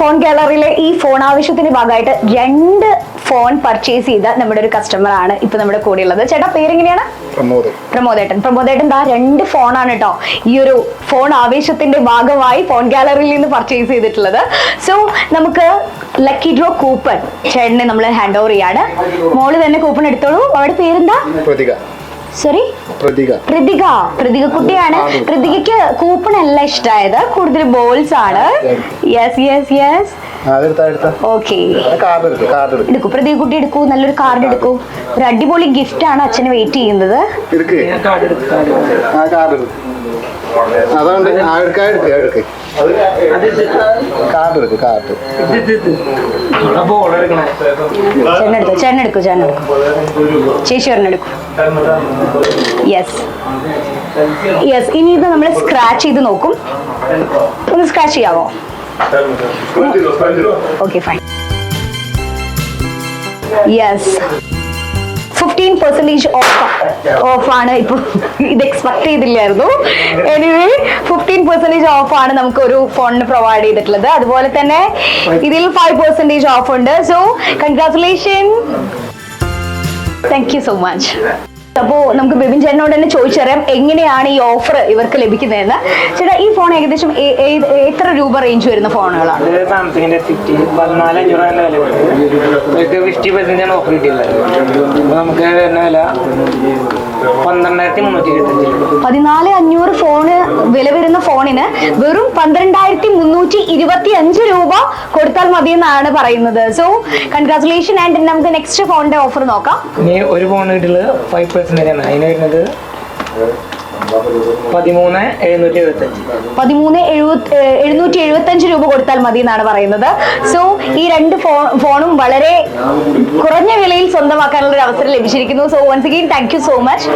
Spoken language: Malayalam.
ഫോൺ ഗാലറിയിലെ ഈ ഫോൺ ആവശ്യത്തിന് ഭാഗമായിട്ട് രണ്ട് ഫോൺ പർച്ചേസ് ചെയ്ത നമ്മുടെ ഒരു കസ്റ്റമർ ആണ് ഇപ്പൊ നമ്മുടെ കൂടെ ഉള്ളത് ചേട്ടാ പേരെങ്ങനെയാണ്? പ്രമോദ്. പ്രമോദേട്ടൻ. പ്രമോദേട്ടൻ ദാ രണ്ട് ഫോണാണ് കേട്ടോ ഈ ഒരു ഫോൺ ആവേശത്തിന്റെ ഭാഗമായി ഫോൺ ഗാലറിയിൽ നിന്ന് പർച്ചേസ് ചെയ്തിട്ടുള്ളത്. സോ നമുക്ക് ലക്കി ഡ്രോ കൂപ്പൺ ചേട്ടനെ നമ്മൾ ഹാൻഡ് ഓവർ ചെയ്യാണ്. മോൾ തന്നെ കൂപ്പൺ എടുത്തോളൂ. അവിടെ പേരെന്താ? പ്രതിക സോറി പ്രതിക. പ്രതിക. പ്രതിക കുട്ടിയാണ്. പ്രതികയ്ക്ക് കൂപ്പൺ അല്ല ഇഷ്ടമായത് കൂടുതൽ ബോൾസ് ആണ്. യെസ് യെസ് യെസ് എടുക്കും എടുക്കൂ. പ്രതിക കുട്ടി എടുക്കൂ. നല്ലൊരു കാർഡ് എടുക്കൂ. ഒരു അടിപൊളി ഗിഫ്റ്റ് ആണ് അച്ഛന് വെയിറ്റ് ചെയ്യുന്നത്. എടുക്ക്. ആ കാർഡ് എടുക്കും അതുകൊണ്ട് ചേട്ടനെടുക്കൂ ചേട്ടനെടുക്കൂ ചേട്ടനെടുക്കൂ ചേച്ചി ഒരെണ്ണെടുക്കൂ യെസ് യെസ് ഇനി ഇത് നമ്മൾ സ്ക്രാച്ച് ചെയ്ത് നോക്കും. ഒന്ന് സ്ക്രാച്ച് ചെയ്യാമോ okay fine yes fifteen percentage off ഓഫാണ് ഇപ്പൊ ഇത് എക്സ്പെക്ട് ചെയ്തില്ലായിരുന്നു. എനിവേ ഫിഫ്റ്റീൻ പെർസെന്റേജ് ഓഫാണ് നമുക്ക് ഒരു ഫോണിന് പ്രൊവൈഡ് ചെയ്തിട്ടുള്ളത്. അതുപോലെ തന്നെ ഇതിൽ ഫൈവ് പെർസെന്റേജ് ഓഫ് ഉണ്ട്. So congratulation thank you so much അപ്പോൾ നമുക്ക് ബിബിൻ ചേട്ടനോട് തന്നെ ചോദിച്ചറിയാം എങ്ങനെയാണ് ഈ ഓഫർ ഇവർക്ക് ലഭിക്കുന്നതെന്ന്. ചേട്ടാ ഈ ഫോൺ ഏകദേശം എത്ര രൂപ റേഞ്ച് വരുന്ന ഫോണുകളാണ് സാംസങ്ങിന്റെ നമുക്ക് പന്ത്രണ്ടായിരത്തി മുന്നൂറ്റി പതിനാല് അഞ്ഞൂറ് ഫോണ് വില വരുന്ന ഫോണിന് വെറും പന്ത്രണ്ടായിരത്തി മുന്നൂറ്റി ഇരുപത്തി അഞ്ച് രൂപ കൊടുത്താൽ മതി എന്നാണ് പറയുന്നത്. സോ കൺഗ്രാറ്റുലേഷൻ ആൻഡ് നമുക്ക് നെക്സ്റ്റ് ഫോണിന്റെ ഓഫർ നോക്കാം. ഇനി ഒരു ഫോൺ കിട്ടുള്ളത് ഫൈവ് പെർസെന്റ് ആണ് അതിന് വരുന്നത് പതിമൂന്ന് എഴുന്നൂറ്റി എഴുപത്തഞ്ച്. പതിമൂന്ന് എഴുന്നൂറ്റി എഴുപത്തി അഞ്ച് രൂപ കൊടുത്താൽ മതി എന്നാണ് പറയുന്നത്. സോ ഈ രണ്ട് ഫോണും വളരെ കുറഞ്ഞ വിലയിൽ സ്വന്തമാക്കാനുള്ള ഒരു അവസരം ലഭിച്ചിരിക്കുന്നു. So once again thank you so much